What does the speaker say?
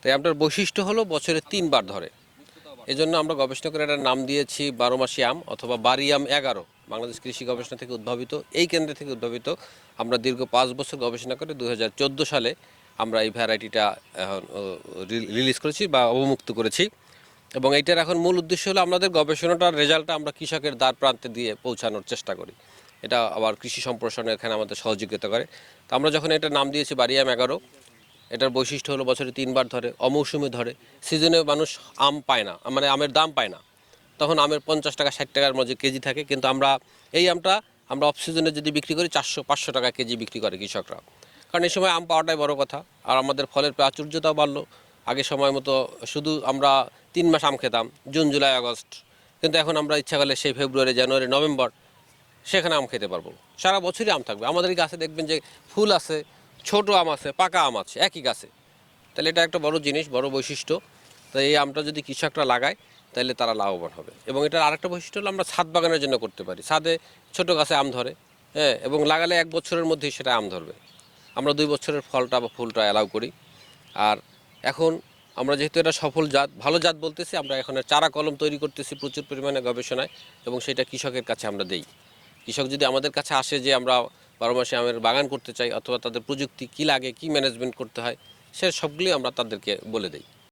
তো আপনার বৈশিষ্ট্য হলো বছরে তিনবার ধরে। এই জন্য আমরা গবেষণা করে এটার নাম দিয়েছি বারো মাসি আম অথবা বারিয়াম এগারো। বাংলাদেশ কৃষি গবেষণা থেকে উদ্ভাবিত, এই কেন্দ্র থেকে উদ্ভাবিত। আমরা দীর্ঘ পাঁচ বছর গবেষণা করে দু হাজার চোদ্দ সালে আমরা এই ভ্যারাইটিটা এখন রিলিজ করেছি বা অবমুক্ত করেছি। এবং এইটার এখন মূল উদ্দেশ্য হলো আমাদের গবেষণাটার রেজাল্টটা আমরা কৃষকের দ্বার প্রান্তে দিয়ে পৌঁছানোর চেষ্টা করি। এটা আবার কৃষি সম্প্রসারণে এখানে আমাদের সহযোগিতা করে। তো আমরা যখন এটার নাম দিয়েছি বারিয়াম এগারো এটার বৈশিষ্ট্য হলো বছরে তিনবার ধরে, অমৌসুমে ধরে। সিজনে মানুষ আম পায় না মানে আমের দাম পায় না। তখন আমের পঞ্চাশ টাকা, ষাট টাকার মধ্যে কেজি থাকে, কিন্তু আমরা এই আমটা, আমরা অফ সিজনে যদি বিক্রি করি, চারশো, পাঁচশো টাকা কেজি বিক্রি করে কৃষকরা। কারণ এই সময় আম পাওয়াটাই বড় কথা। আর আমাদের ফলের প্রাচুর্যতাও বাড়লো। আগে সময় মতো শুধু আমরা তিন মাস আম খেতাম, জুন, জুলাই, আগস্ট। কিন্তু এখন আমরা ইচ্ছা করলে সেই ফেব্রুয়ারি, জানুয়ারি, নভেম্বর, সেখানে আম খেতে পারব। সারা বছরই আম থাকবে। আমাদের গাছে দেখবেন যে ফুল আছে ছোট আম আছে, পাকা আম আছে, একই গাছে। তাহলে এটা একটা বড় জিনিস, বড় বৈশিষ্ট্য। তো এই আমটা যদি কৃষকরা লাগায়, তাহলে তারা লাভবান হবে। এবং এটার আরেকটা বৈশিষ্ট্য হলো আমরা ছাদ বাগানের জন্য করতে পারি। ছাদে ছোট গাছে আম ধরে হ্যাঁ এবং লাগালে এক বছরের মধ্যেই সেটা আম ধরবে। আমরা দুই বছরের ফলটা বা ফুলটা অ্যালাউ করি। আর এখন আমরা যেহেতু এটা সফল জাত, ভালো জাত বলতেছি, আমরা এখন চারা কলম তৈরি করতেছি প্রচুর পরিমাণে গবেষণায়, এবং সেটা কৃষকের কাছে আমরা দেই। কৃষক যদি আমাদের কাছে আসে যে আমরা বারো মাসে আমের বাগান করতে চাই, অথবা তাদের প্রযুক্তি কী লাগে, কী ম্যানেজমেন্ট করতে হয়, সে সবগুলি আমরা তাদেরকে বলে দিই।